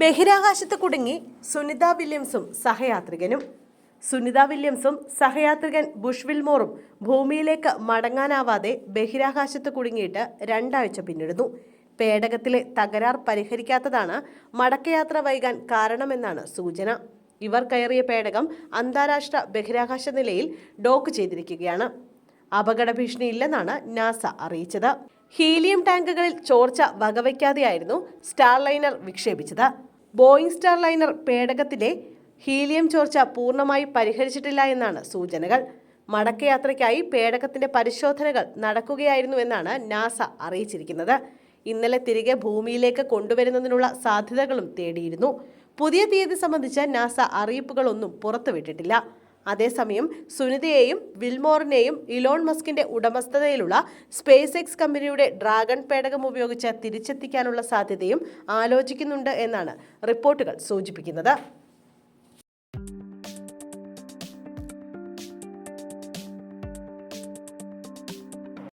ബഹിരാകാശത്ത് കുടുങ്ങി സുനിത വില്യംസും സഹയാത്രികനും. സുനിത വില്യംസും സഹയാത്രികൻ ബുഷ്വിൽമോറും ഭൂമിയിലേക്ക് മടങ്ങാനാവാതെ ബഹിരാകാശത്ത് കുടുങ്ങിയിട്ട് രണ്ടാഴ്ച പിന്നിടുന്നു. പേടകത്തിലെ തകരാർ പരിഹരിക്കാത്തതാണ് മടക്കയാത്ര വൈകാൻ കാരണമെന്നാണ് സൂചന. ഇവർ കയറിയ പേടകം അന്താരാഷ്ട്ര ബഹിരാകാശ നിലയിൽ ഡോക്ക് ചെയ്തിരിക്കുകയാണ്. അപകട ഭീഷണി ഇല്ലെന്നാണ് നാസ അറിയിച്ചത്. ഹീലിയം ടാങ്കുകളിൽ ചോർച്ച വകവയ്ക്കാതെയായിരുന്നു സ്റ്റാർലൈനർ വിക്ഷേപിച്ചത്. ബോയിങ് സ്റ്റാർലൈനർ പേടകത്തിലെ ഹീലിയം ചോർച്ച പൂർണമായി പരിഹരിച്ചിട്ടില്ല എന്നാണ് സൂചനകൾ. മടക്കയാത്രയ്ക്കായി പേടകത്തിന്റെ പരിശോധനകൾ നടക്കുകയായിരുന്നു എന്നാണ് നാസ അറിയിച്ചിരിക്കുന്നത്. ഇന്നലെ തിരികെ ഭൂമിയിലേക്ക് കൊണ്ടുവരുന്നതിനുള്ള സാധ്യതകളും തേടിയിരുന്നു. പുതിയ തീയതി സംബന്ധിച്ച് നാസ അറിയിപ്പുകളൊന്നും പുറത്തുവിട്ടിട്ടില്ല. അതേസമയം സുനിതയെയും വിൽമോറിനെയും ഇലോൺ മസ്കിന്റെ ഉടമസ്ഥതയിലുള്ള സ്പേസ് എക്സ് കമ്പനിയുടെ ഡ്രാഗൺ പേടകം ഉപയോഗിച്ച് തിരിച്ചെത്തിക്കാനുള്ള സാധ്യതയും ആലോചിക്കുന്നുണ്ട് എന്നാണ് റിപ്പോർട്ടുകൾ സൂചിപ്പിക്കുന്നത്.